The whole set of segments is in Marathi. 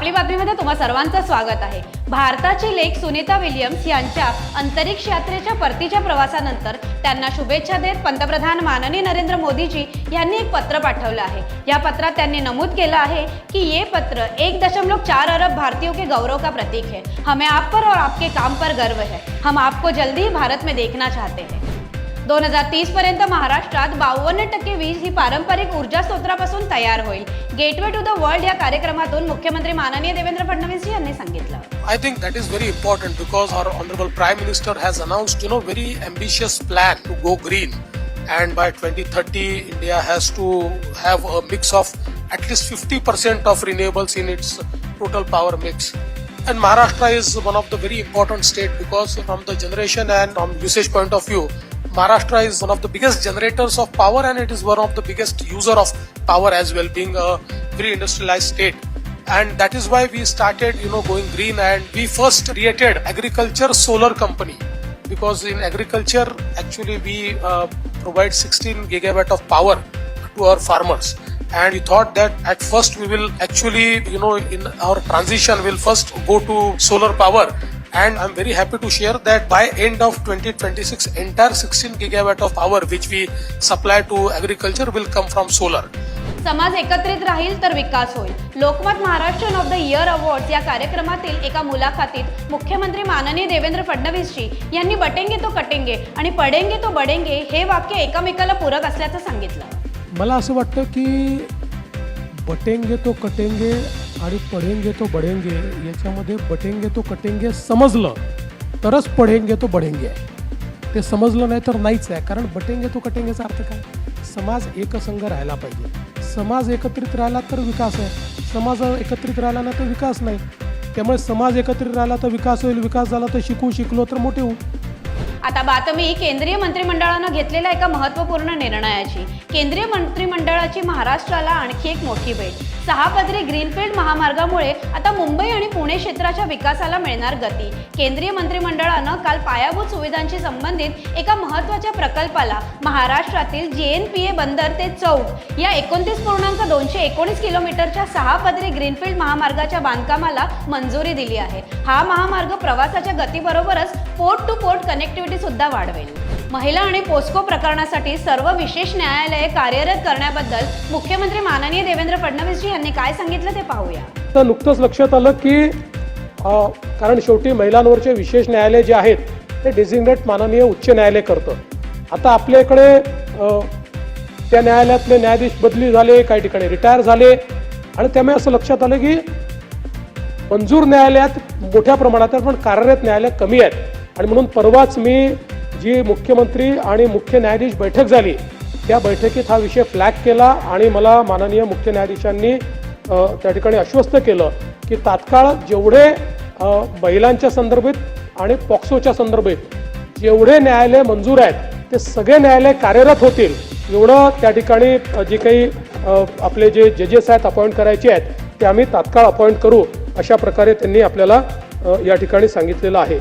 आपली बातमीमध्ये तुम्हा सर्वांचं स्वागत आहे. भारताची लेख सुनीता विलियम्स यांच्या अंतरिक्ष यात्रेच्या परतीच्या प्रवासानंतर त्यांना शुभेच्छा देत पंतप्रधान माननीय नरेंद्र मोदीजी यांनी एक पत्र पाठवलं आहे. या पत्रात त्यांनी नमूद केलं आहे की ये पत्र एक दशमलव चार अरब भारतीयों के गौरव का प्रतीक है. हमें आप पर और आपके काम पर गर्व है. हम आपको जल्दी ही भारत में देखना चाहते हैं. दोन हजार तीस पर्यंत महाराष्ट्रात बावन्न टक्के वीज ही पारंपरिक ऊर्जा स्त्रोत्रापासून तयार होईल. गेटवे टू द वर्ल्ड या कार्यक्रमातून मुख्यमंत्री माननीय देवेंद्र फडणवीस यांनी सांगितलं. I think that is very important because our honourable prime minister has announce you know very ambitious plan to go green and by twenty thirty India has to have a mix of at least fifty percent of renewables in its total power mix and Maharashtra is one of the very important state because from the generation and from usage point of view Maharashtra is one of the biggest generators of power and it is one of the biggest user of power as well, being a very industrialized state. And that is why we started you know going green and we first created agriculture solar company. Because in agriculture actually we uh, provide 16 gigawatt of power to our farmers. And we thought that at first we will actually you know in our transition will first go to solar power and i'm very happy to share that by end of 2026 entire 16 gigawatt of power which we supply to agriculture will come from solar. समाज एकत्रित राहील तर विकास होईल. Lokmat Maharashtra of the year award या कार्यक्रमातील एका मुलाखतीत मुख्यमंत्री माननीय देवेंद्र फडणवीसजी यांनी बटेंगे तो कटेंगे आणि पडेंगे तो बडेंगे हे वाक्य एकमेकाला पूरक असल्याचं सांगितलं. मला असं वाटतं की बटेंगे तो कटेंगे आणि पढेंगे तो बढेंगे याच्यामध्ये बटेंगे तो कटेंगे समजलं तरच पढेंगे तो बढेंगे. आहे ते समजलं नाही तर नाहीच आहे कारण बटेंगे तो कटेंगेचा अर्थ काय? समाज एकसंघ राहायला पाहिजे. समाज एकत्रित राहिला तर विकास आहे. समाज एकत्रित राहिला नाही तर विकास नाही. त्यामुळे समाज एकत्रित राहिला तर विकास होईल विकास झाला तर शिकू शिकलो तर मोठे होऊ. आता बातमी केंद्रीय मंत्रिमंडळानं घेतलेल्या एका महत्त्वपूर्ण निर्णयाची. केंद्रीय मंत्रिमंडळाची महाराष्ट्राला आणखी एक मोठी भेट. सहा पदरी ग्रीनफील्ड महामार्गामुळे आता मुंबई आणि पुणे क्षेत्राच्या विकासाला मिळणार गती. केंद्रीय मंत्रिमंडळानं काल पायाभूत सुविधांशी संबंधित एका महत्त्वाच्या प्रकल्पाला महाराष्ट्रातील जे एन पी ए बंदर ते चौक या एकोणतीस पूर्णांक दोनशे एकोणीस किलोमीटरच्या सहा पदरी ग्रीनफील्ड महामार्गाच्या बांधकामाला मंजुरी दिली आहे. हा महामार्ग प्रवासाच्या गतीबरोबरच पोर्ट टू पोर्ट कनेक्टिव्हिटी सुद्धा वाढवेल. महिला आणि पोस्को प्रकरणासाठी सर्व विशेष न्यायालये कार्यरत करण्याबद्दल मुख्यमंत्री माननीय देवेंद्र फडणवीसजी यांनी काय सांगितलं ते पाहूया. तर नुकतंच लक्षात आलं की कारण शेवटी महिलांवरचे विशेष न्यायालय जे आहेत ते डेझिग्नेट माननीय उच्च न्यायालय करतं. आता आपल्या इकडे त्या न्यायालयातले न्यायाधीश बदली झाले काही ठिकाणी रिटायर झाले आणि त्यामुळे असं लक्षात आलं की मंजूर न्यायालयात मोठ्या प्रमाणात आहेत पण कार्यरत न्यायालय कमी आहेत. आणि म्हणून परवाच मी जी मुख्यमंत्री आणि मुख्य न्यायाधीश बैठक झाली त्या बैठकीत हा विषय फ्लॅग केला आणि मला माननीय मुख्य न्यायाधीशांनी त्या ठिकाणी आश्वस्त केलं की तात्काळ जेवढे महिलांच्या संदर्भात आणि पॉक्सोच्या संदर्भात जेवढे न्यायालय मंजूर आहेत ते सगळे न्यायालय कार्यरत होतील. एवढं त्या ठिकाणी जे काही आपले जे जजेस आहेत अपॉइंट करायचे आहेत ते आम्ही तात्काळ अपॉइंट करू अशा प्रकारे त्यांनी आपल्याला या ठिकाणी सांगितलेलं आहे.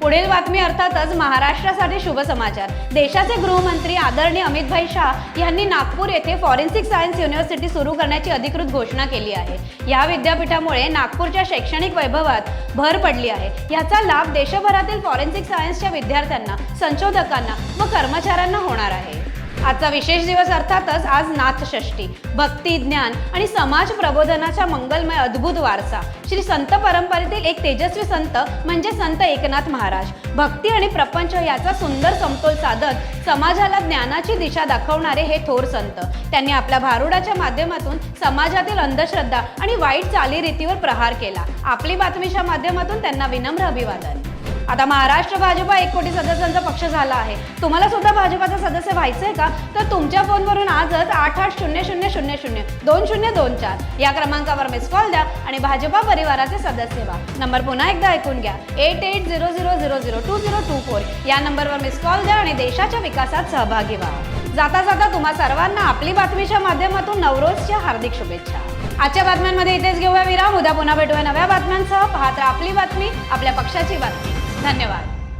पुढील बातमी अर्थातच महाराष्ट्रासाठी शुभ समाचार. देशाचे गृहमंत्री आदरणीय अमितभाई शाह यांनी नागपूर येथे फॉरेन्सिक सायन्स युनिव्हर्सिटी सुरू करण्याची अधिकृत घोषणा केली आहे. या विद्यापीठामुळे नागपूरच्या शैक्षणिक वैभवात भर पडली आहे. याचा लाभ देशभरातील फॉरेन्सिक सायन्सच्या विद्यार्थ्यांना संशोधकांना व कर्मचाऱ्यांना होणार आहे. आजचा विशेष दिवस अर्थातच आज नाथषष्ठी भक्ती ज्ञान आणि समाज प्रबोधनाचा मंगलमय अद्भुत वारसा. श्री संत परंपरेतील एक तेजस्वी संत म्हणजे संत एकनाथ महाराज. भक्ती आणि प्रपंच याचा सुंदर समतोल साधत समाजाला ज्ञानाची दिशा दाखवणारे हे थोर संत. त्यांनी आपल्या भारुडाच्या माध्यमातून समाजातील अंधश्रद्धा आणि वाईट चालीरीतीवर प्रहार केला. आपली बातमीच्या माध्यमातून त्यांना विनम्र अभिवादन. आता महाराष्ट्र भाजपा एक कोटी सदस्यांचा पक्ष झाला आहे. तुम्हाला सुद्धा भाजपाचा सदस्य व्हायचं आहे का? तर तुमच्या फोनवरून आजच आठ आठ शून्य शून्य शून्य शून्य दोन शून्य दोन चार या क्रमांकावर मिस कॉल द्या आणि भाजपा परिवाराचे सदस्य व्हा. नंबर पुन्हा एकदा ऐकून घ्या. Eight eight zero zero zero zero two zero two four या नंबरवर मिस कॉल द्या आणि देशाच्या विकासात सहभागी व्हा. जाता जाता तुम्हा सर्वांना आपली बातमीच्या माध्यमातून नवरोजच्या हार्दिक शुभेच्छा. आजच्या बातम्यांमध्ये इथेच घेऊया विराम. उद्या पुन्हा भेटूया नव्या बातम्यांसह. पाहत आपली बातमी आपल्या पक्षाची बातमी. धन्यवाद.